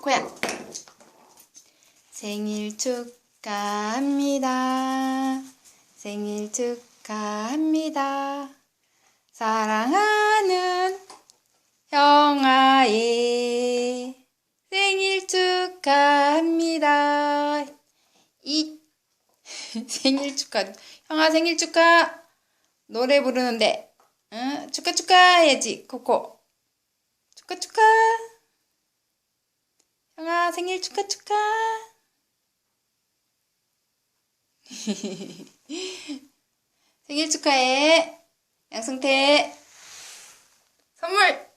코코야. 생일 축하합니다. 생일 축하합니다. 사랑하는 형아의 생일 축하합니다. 이 생일 축하. 형아 생일 축하. 노래 부르는데. 응? 축하 축하 해야지. 코코. 축하 축하. 형아 생일 축하 축하. 생일 축하해. 양승태. 선물.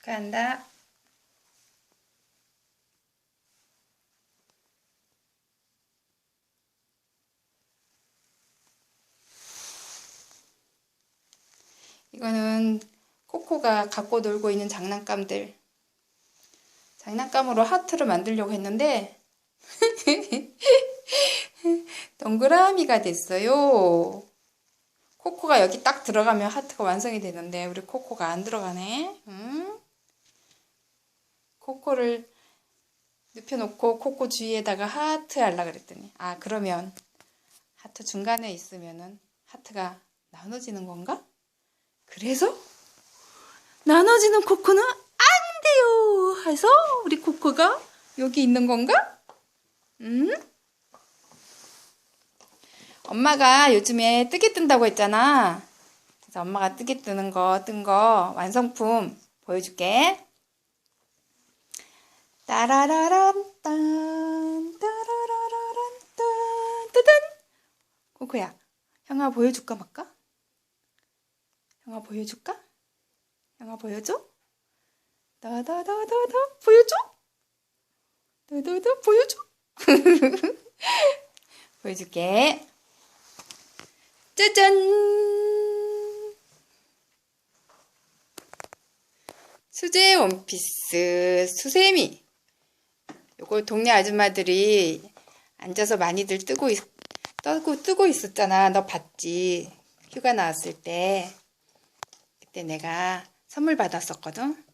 축하한다. 이거는 코코가 갖고 놀고 있는 장난감들. 장난감으로 하트를 만들려고 했는데 동그라미가 됐어요. 코코가 여기 딱 들어가면 하트가 완성이 되는데 우리 코코가 안 들어가네. 응? 코코를 눕혀놓고 코코 주위에다가 하트 하려 그랬더니 아 그러면 하트 중간에 있으면은 하트가 나눠지는 건가? 그래서 나눠지는 코코는 안 돼요. 해서 우리 코코가 여기 있는 건가? 응? 엄마가 요즘에 뜨개 뜬다고 했잖아. 그래서 엄마가 뜨개 뜨는 거, 뜬 거 완성품 보여줄게. 따라라란 딴, 따라라라란 딴, 뜨든. 코코야, 형아 보여줄까 말까? 형아 보여줄까? 형아 보여줘? 다다다다다 보여줘? 다다다 보여줘? 보여줄게. 짜잔! 수제 원피스 수세미. 요거 동네 아줌마들이 앉아서 많이들 뜨고 있, 떠고 뜨고 있었잖아. 너 봤지? 휴가 나왔을 때. 그때 내가 선물 받았었거든.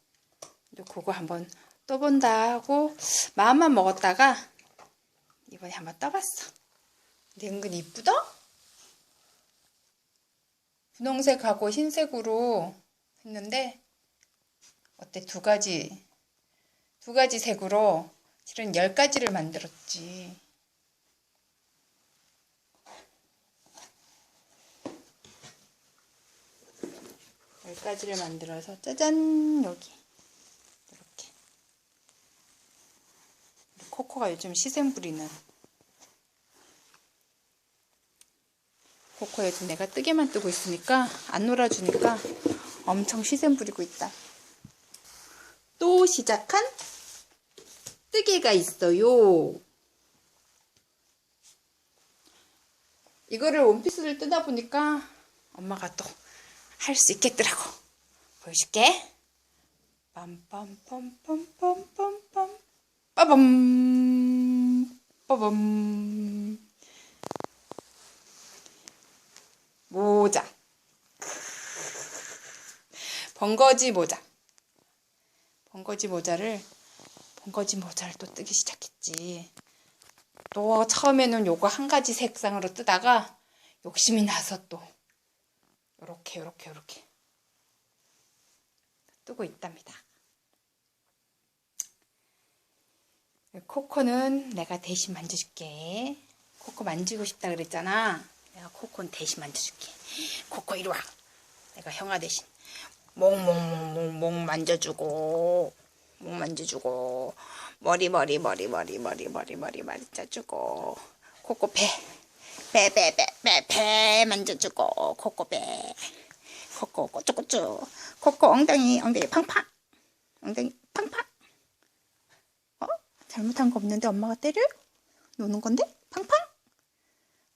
그거 한번 떠본다 하고 마음만 먹었다가 이번에 한번 떠봤어. 근데 은근 이쁘다? 분홍색하고 흰색으로 했는데 어때 두 가지 두 가지 색으로 실은 열 가지를 만들었지. 열 가지를 만들어서 짜잔 여기 이렇게 코코가 요즘 시샘 부리는 코코 요즘 내가 뜨개만 뜨고 있으니까 안 놀아주니까 엄청 시샘 부리고 있다. 또 시작한 뜨개가 있어요. 이거를 원피스를 뜨다 보니까 엄마가 또 할 수 있겠더라고. 보여줄게. 빰빰빰빰빰빰빰 빠밤 빠밤 모자 번거지 모자 번거지 모자를 번거지 모자를 또 뜨기 시작했지. 또 처음에는 요거 한 가지 색상으로 뜨다가 욕심이 나서 또 요렇게 요렇게 요렇게 뜨고 있답니다. 코코는 내가 대신 만져줄게. 코코 만지고 싶다 그랬잖아. 내가 코코는 대신 만져줄게. 코코 이리 와. 내가 형아 대신 몽몽몽몽몽 만져주고 목 만져주고 머리 머리 머리 머리 머리 머리 머리 만져주고 코코 배 배 배 배 배 배 만져주고 코코배 코코 꼬쭈꼬쭈 코코 엉덩이 엉덩이 팡팡 엉덩이 팡팡 어? 잘못한 거 없는데 엄마가 때려? 노는 건데? 팡팡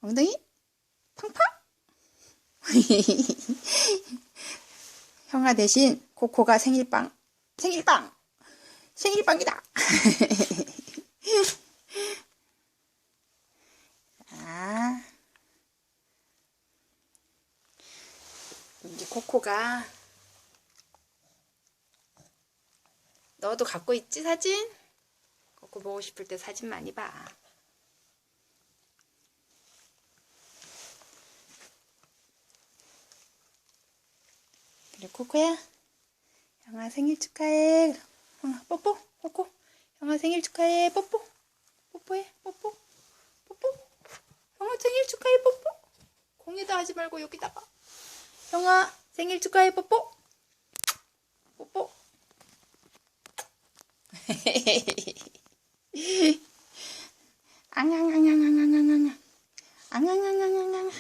엉덩이 팡팡 형아 대신 코코가 생일빵 생일빵 생일빵이다 아 이제 코코가 너도 갖고 있지 사진? 코코 보고 싶을 때 사진 많이 봐. 그래 코코야 형아 생일 축하해 형아 뽀뽀 코코 형아 생일 축하해 뽀뽀. 뽀뽀해 뽀뽀. 뽀뽀. 형아 생일 축하해 뽀뽀. 공에다 하지 말고 여기다가. 형아 생일 축하해 뽀뽀. 뽀뽀. 앙앙앙앙앙앙앙앙 앙앙앙앙앙앙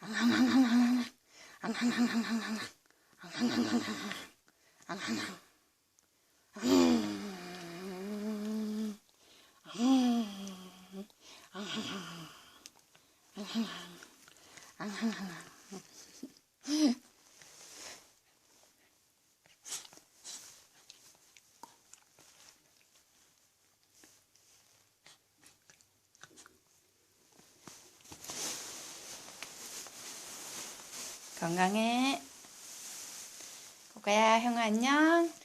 앙앙앙앙앙앙 앙앙앙앙앙앙 앙앙앙앙앙 건강해. 고가야, 형아 안녕.